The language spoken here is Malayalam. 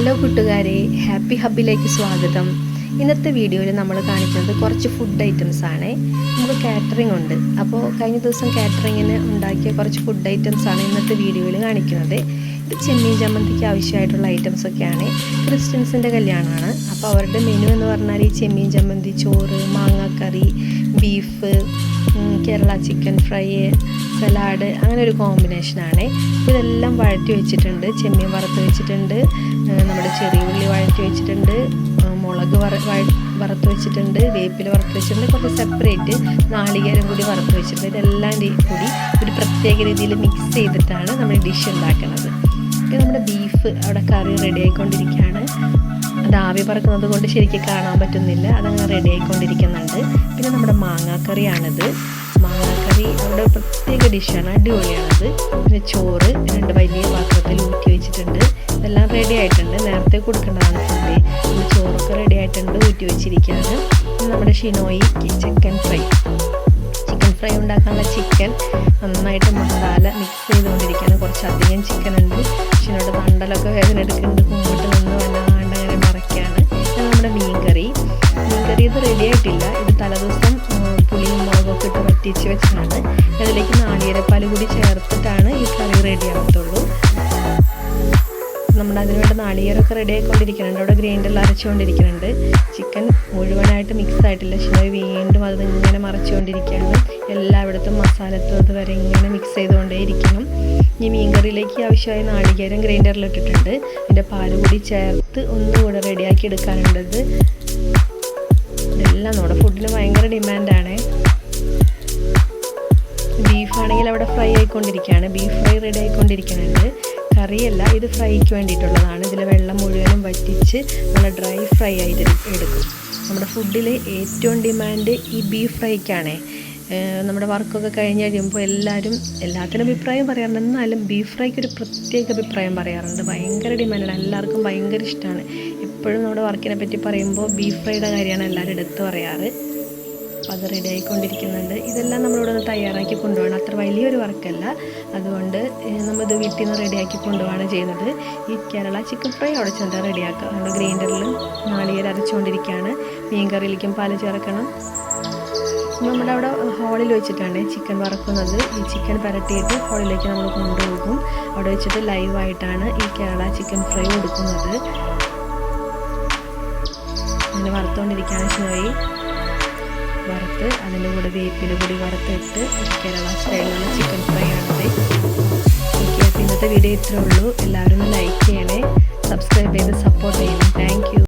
ഹലോ കൂട്ടുകാരെ ഹാപ്പി ഹബിലേക്ക് സ്വാഗതം. ഇന്നത്തെ വീഡിയോയിൽ നമ്മൾ കാണിക്കുന്നത് കുറച്ച് ഫുഡ് ഐറ്റംസ് ആണ്. നമുക്ക് കാറ്ററിംഗ് ഉണ്ട്. അപ്പോൾ കഴിഞ്ഞ ദിവസം കാറ്ററിങ്ങിന് ഉണ്ടാക്കിയ കുറച്ച് ഫുഡ് ഐറ്റംസ് ആണ് ഇന്നത്തെ വീഡിയോയിൽ കാണിക്കുന്നത്. ഇത് ചെമ്മീൻ ചമ്മന്തിക്ക് ആവശ്യമായിട്ടുള്ള ഐറ്റംസ് ഒക്കെയാണ്. ക്രിസ്ത്യൻസിന്റെ കല്യാണമാണ്. അപ്പോൾ അവരുടെ മെനു എന്ന് പറഞ്ഞാൽ ഈ ചെമ്മീൻ ചമ്മന്തി ചോറ് മാങ്ങാക്കറി beef Kerala chicken fry salad അങ്ങനെ ഒരു കോമ്പിനേഷനാണ് ഇതെല്ലാം വഴറ്റി വെച്ചിട്ടുണ്ട്. ചെമ്മീൻ വറുത്ത് വെച്ചിട്ടുണ്ട്. നമ്മുടെ ചെറിയ ഉള്ളി വഴറ്റി വെച്ചിട്ടുണ്ട്. മുളക് വറ വറുത്ത് വെച്ചിട്ടുണ്ട്. വേപ്പില വറുത്ത് വെച്ചിട്ടുണ്ട്. കുറച്ച് സെപ്പറേറ്റ് നാളികേരം കൂടി വറുത്ത് വെച്ചിട്ടുണ്ട്. ഇതെല്ലാം കൂടി ഒരു പ്രത്യേക രീതിയിൽ മിക്സ് ചെയ്തിട്ടാണ് നമ്മൾ ഡിഷ് ഉണ്ടാക്കുന്നത്. നമ്മുടെ ബീഫ് അവിടെ കറി റെഡി ആയിക്കൊണ്ടിരിക്കുകയാണ്. അത് ആവി പറക്കുന്നത് കൊണ്ട് ശരിക്കും കാണാൻ പറ്റുന്നില്ല. അതങ്ങനെ റെഡി ആയിക്കൊണ്ടിരിക്കുന്നുണ്ട്. പിന്നെ നമ്മുടെ മാങ്ങാക്കറിയാണിത്. മാങ്ങാക്കറി അവിടെ ഒരു പ്രത്യേക ഡിഷാണ് അടിപൊളിയാണത്. പിന്നെ ചോറ് രണ്ട് വലിയ പാത്രത്തിൽ ഊറ്റി വെച്ചിട്ടുണ്ട്. ഇതെല്ലാം റെഡി ആയിട്ടുണ്ട്. നേരത്തെ കൊടുക്കേണ്ടതാണ് ഫുഡ് ചോറൊക്കെ റെഡി ആയിട്ടുണ്ട് ഊറ്റി വെച്ചിരിക്കുകയാണ്. നമ്മുടെ Shinoy chicken fry chicken fry ഉണ്ടാക്കാനുള്ള ചിക്കൻ നന്നായിട്ട് മസാല മിക്സ് ചെയ്തുകൊണ്ടിരിക്കുകയാണ്. കുറച്ചധികം ചിക്കൻ ഉണ്ട്. ഷിനോയുടെ മണ്ടലൊക്കെ വേദന എടുക്കുന്നുണ്ട്. മുമ്പോട്ട് നിന്ന് വല്ലാണ്ട് അങ്ങനെ മറയ്ക്കുകയാണ്. നമ്മുടെ മീൻ കറി മീൻ കറി ഇത് റെഡി ആയിട്ടില്ല. ഇത് തലേദിവസം വറ്റിച്ച് വെച്ചതാണ് അതിലേക്ക് നാളികേരപ്പാൽ കൂടി ചേർത്തിട്ടാണ് ഈ കറി റെഡി ആകത്തുള്ളൂ നമ്മുടെ അതിനുവേണ്ട നാളികേരമൊക്കെ റെഡി ആയിക്കൊണ്ടിരിക്കുന്നുണ്ട്. അവിടെ ഗ്രൈൻഡറിൽ അരച്ചുകൊണ്ടിരിക്കുന്നുണ്ട്. ചിക്കൻ മുഴുവനായിട്ട് മിക്സ് ആയിട്ടില്ല. ശിവ വീണ്ടും അത് ഇങ്ങനെ മറച്ചുകൊണ്ടിരിക്കുകയാണ്. എല്ലായിടത്തും മസാലത്തും അതുവരെ ഇങ്ങനെ മിക്സ് ചെയ്തുകൊണ്ടേ ഇരിക്കണം മീൻ കറിയിലേക്ക് ആവശ്യമായ നാളികേരം ഗ്രൈൻഡറിൽ ഇട്ടിട്ടുണ്ട്. അതിന്റെ പാൽ കൂടി ചേർത്ത് ഒന്നുകൂടെ റെഡിയാക്കി എടുക്കാനുണ്ടത് ഇതെല്ലാം നമ്മുടെ ഫുഡിന് ഭയങ്കര ഡിമാൻഡാണ് ബീഫ് ആണെങ്കിൽ അവിടെ ഫ്രൈ ആയിക്കൊണ്ടിരിക്കുകയാണ്. ബീഫ് ഫ്രൈ റെഡി ആയിക്കൊണ്ടിരിക്കുന്നുണ്ട് കറിയല്ല ഇത് ഫ്രൈക്ക് വേണ്ടിയിട്ടുള്ളതാണ്. ഇതിൽ വെള്ളം മുഴുവനും വറ്റിച്ച് നല്ല ഡ്രൈ ഫ്രൈ ആയിട്ട് എടുക്കും. നമ്മുടെ ഫുഡിൽ ഏറ്റവും ഡിമാൻഡ് ഈ ബീഫ് ഫ്രൈക്കാണേ നമ്മുടെ വർക്കൊക്കെ കഴിഞ്ഞ് കഴിയുമ്പോൾ എല്ലാവരും എല്ലാത്തിനും അഭിപ്രായം പറയാറുണ്ട് എന്നാലും ബീഫ് ഫ്രൈക്ക് ഒരു പ്രത്യേക അഭിപ്രായം പറയാറുണ്ട്. ഭയങ്കര ഡിമാൻഡാണ് എല്ലാവർക്കും ഭയങ്കര ഇഷ്ടമാണ് എപ്പോഴും നമ്മുടെ വർക്കിനെ പറ്റി പറയുമ്പോൾ ബീഫ് ഫ്രൈയുടെ കാര്യമാണ് എല്ലാവരും എടുത്ത് പറയാറ്. അപ്പോൾ അത് റെഡി ആയിക്കൊണ്ടിരിക്കുന്നുണ്ട്. ഇതെല്ലാം നമ്മളിവിടെ നിന്ന് തയ്യാറാക്കി കൊണ്ടുപോകണം. അത്ര വലിയൊരു വർക്കല്ല. അതുകൊണ്ട് നമ്മളിത് വീട്ടിൽ നിന്ന് റെഡിയാക്കി കൊണ്ടുപോവാണ് ചെയ്യുന്നത്. ഈ കേരള ചിക്കൻ ഫ്രൈ റെഡി റെഡിയാക്കുക നമ്മൾ ഗ്രൈൻഡറിൽ നാളികേരം അരച്ചുകൊണ്ടിരിക്കുകയാണ്. മീൻ കറിയിലേക്കും പാൽ ചേർക്കണം. നമ്മുടെ അവിടെ ഹോളിൽ വെച്ചിട്ടാണ് ചിക്കൻ വറക്കുന്നത്. ഈ ചിക്കൻ പരട്ടിയിട്ട് ഹോളിലേക്ക് നമ്മൾ കൊണ്ടുപോകും. അവിടെ വെച്ചിട്ട് ലൈവായിട്ടാണ് ഈ കേരള ചിക്കൻ ഫ്രൈ കൊടുക്കുന്നത് അങ്ങനെ വറുത്തുകൊണ്ടിരിക്കുകയാണ് ഷിനോയി വറുത്ത് അതിന്റെ കൂടെ വേപ്പില കൂടി വറുത്തിട്ട് കേരള സ്റ്റൈലിലുള്ള ചിക്കൻ ഫ്രൈ ആണത്. അപ്പോൾ ഇന്നത്തെ വീഡിയോ ഇത്രേ ഉള്ളൂ. എല്ലാവരും ലൈക്ക് ചെയ്യണേ. സബ്സ്ക്രൈബ് ചെയ്ത് സപ്പോർട്ട് ചെയ്യണം. താങ്ക്